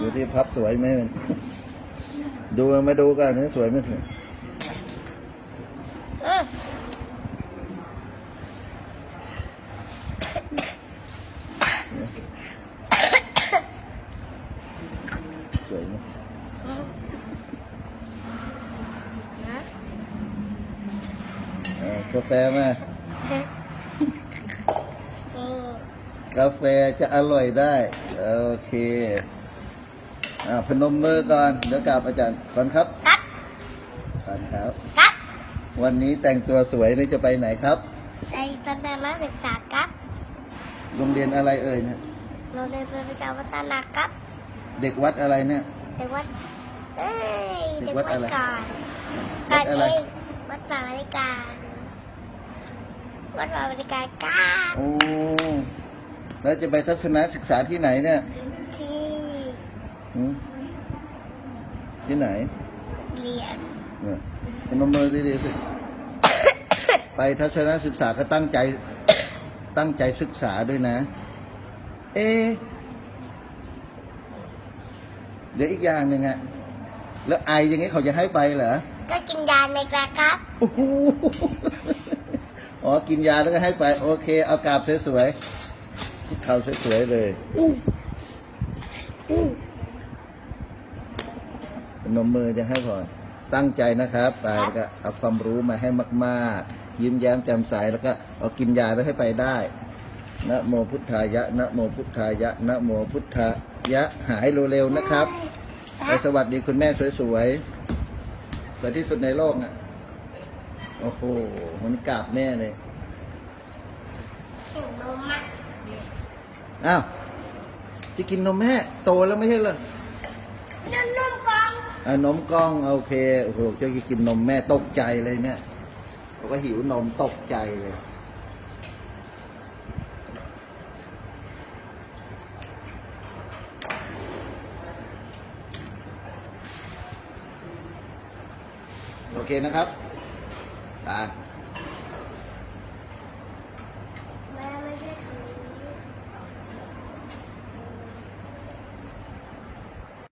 ดูที่พับสวยไหมดูมาดูกันนี่สวยไหมเออสวยไหมนะเออกาแฟมานี่กาแฟจะอร่อยได้ โอเค อ่าพนมมือก่อนเดี๋ยวกราบอาจารย์ก่อนครับครับก่อนครับ ครับวันนี้แต่งตัวสวยนี่จะไปไหนครับในตำแหน่งนักศึกษาครับโรงเรียนอะไรเอ่ยเนี่ยโรงเรียนเป็นประจำวัฒนาครับเด็กวัดอะไรเนี่ย เด็กวัดเอ้ยเด็เด็กกวัวัดดอะไรก่อนวัก่อดนอะไรเองวัดป่าบริการวัดป่าบริการก้าโอ้แล้วจะไปทัศนศึกษาที่ไหนเนี่ยที่หืม ที่ไหน เรียนเนี่ยพนมมือดีๆสิ ไปทัศนศึกษาก็ตั้งใจ ตั้งใจศึกษาด้วยนะ เอะเดี๋ยวอีกอย่างหนึ่งอะแล้วไออย่างงี้เขาจะให้ไปเหรอ ก็กินยาในกระครับโอ้โหอ๋อ กินยาแล้วก็ให้ไป โอเค เอากราบสวยๆเขาสวยๆเลย นมมือจะให้พอตั้งใจนะครับไปแล้วก็เอาความรู้มาให้มากๆ ยิ้มแย้มแจ่มใสแล้วก็เอากินยาแล้วให้ไปได้นะโมพุทธายะนะโมพุทธายะนะโมพุทธายะหายเร็วๆนะครับไปสวัสดีคุณแม่สวยๆสวยที่สุดในโลกอะโอ้โหมันกราบแม่เลยถึงนมอะอ้าวจะกินนมแม่โตแล้วไม่ใช่เหรอนุ่ม นมกองอ่านมกล้องโอเคโอ้โหจะกินนมแม่ตกใจเลยเนี่ยเราก็หิวนมตกใจเลยโอเคนะครับอ่า